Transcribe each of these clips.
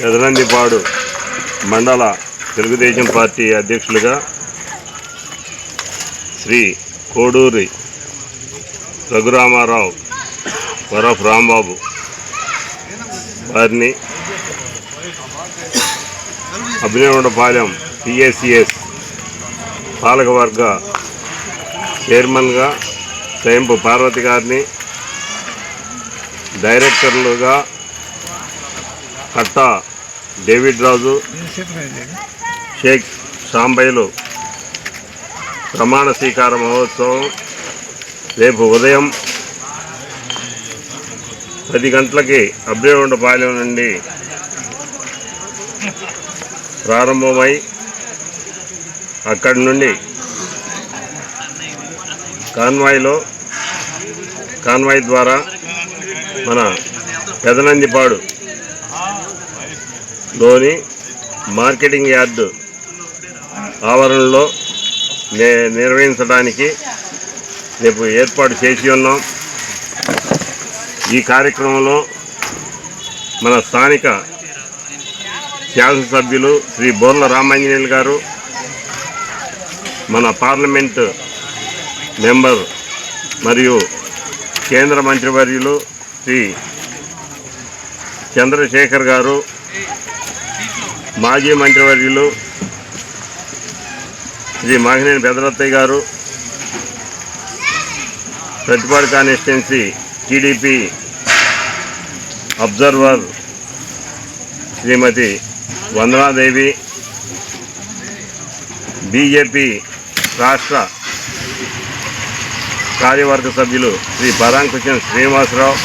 ఎదనందిపాడు మండల తెలుగుదేశం పార్టీ అధ్యక్షులుగా శ్రీ కోడూరి రఘురామారావు వరఫ్ రాంబాబు వారిని అభినవడపాలెం పిఎస్సిఎస్ పాలకవర్గ చైర్మన్గా స్వయంపు పార్వతి గారిని డైరెక్టర్లుగా కట్ట డేవిడ్ రాజు షేక్ సాంబైలు ప్రమాణ స్వీకార మహోత్సవం రేపు ఉదయం పది గంటలకి అబ్రేవుండపాలెం నుండి ప్రారంభమై అక్కడి నుండి కాన్వాయ్లో కాన్వాయ్ ద్వారా మన పెదనందిపాడు లోని మార్కెటింగ్ యార్డు ఆవరణలో నే నిర్వహించడానికి రేపు ఏర్పాటు చేసి ఉన్నాం. ఈ కార్యక్రమంలో మన స్థానిక శాసనసభ్యులు శ్రీ బోర్ల రామాంజనేయులు గారు మన పార్లమెంటు మెంబర్ మరియు కేంద్ర మంత్రివర్యులు శ్రీ చంద్రశేఖర్ గారు మాజీ మంత్రివర్యులు Sri Magineni Pedarattaiah garu Prathipadu constituency TDP observer Srimati Vandanadevi BJP రాష్ట్ర కార్యవర్గ సభ్యులు శ్రీ పరాంకృష్ణ శ్రీనివాసరావు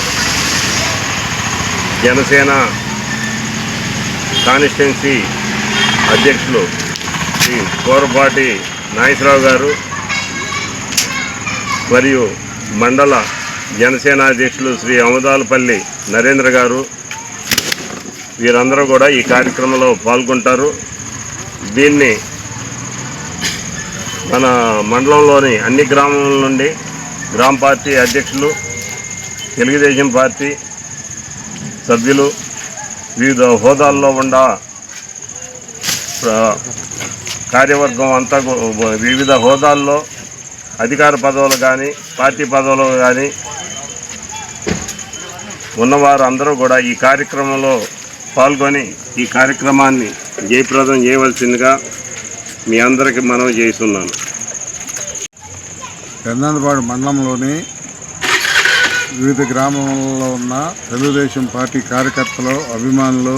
జనసేన కాన్స్టిట్యున్సీ అధ్యక్షులు శ్రీ కోరపాటి నాగేశ్వరరావు గారు మరియు మండల జనసేన అధ్యక్షులు శ్రీ అమదాలపల్లి నరేంద్ర గారు. వీరందరూ కూడా ఈ కార్యక్రమంలో పాల్గొంటారు. దీన్ని మన మండలంలోని అన్ని గ్రామాల నుండి గ్రామ పార్టీ అధ్యక్షులు తెలుగుదేశం పార్టీ సభ్యులు వివిధ హోదాల్లో ఉండ కార్యవర్గం అంతా వివిధ హోదాల్లో అధికార పదవులు కానీ పార్టీ పదవులు కానీ ఉన్నవారు అందరూ కూడా ఈ కార్యక్రమంలో పాల్గొని ఈ కార్యక్రమాన్ని జయప్రదం చేయవలసిందిగా మీ అందరికీ మనం చేస్తున్నాను. పెందనపాడు మండలంలోని వివిధ గ్రామంలో ఉన్న తెలుగుదేశం పార్టీ కార్యకర్తలు అభిమానులు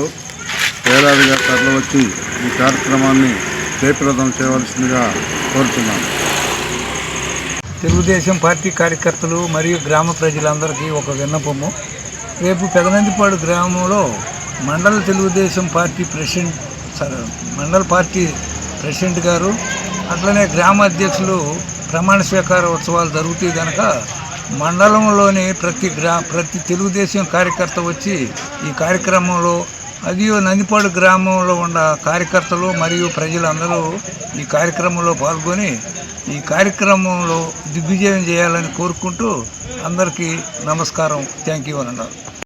వేలాదిగా తరలివచ్చి ఈ కార్యక్రమాన్ని జయప్రదం చేయవలసిందిగా కోరుతున్నాను. తెలుగుదేశం పార్టీ కార్యకర్తలు మరియు గ్రామ ప్రజలందరికీ ఒక విన్నపము. రేపు పెదనందిపాడు గ్రామంలో మండల తెలుగుదేశం పార్టీ ప్రెసిడెంట్ మండల పార్టీ ప్రెసిడెంట్ గారు అట్లనే గ్రామ అధ్యక్షులు ప్రమాణ స్వీకార ఉత్సవాలు జరుగుతాయి కనుక మండలంలోని ప్రతి గ్రా ప్రతి తెలుగుదేశం కార్యకర్త వచ్చి ఈ కార్యక్రమంలో అది నందిపాడు గ్రామంలో ఉన్న కార్యకర్తలు మరియు ప్రజలందరూ ఈ కార్యక్రమంలో పాల్గొని ఈ కార్యక్రమంలో దిగ్విజయం చేయాలని కోరుకుంటూ అందరికీ నమస్కారం. థ్యాంక్ యూ అన్నారు.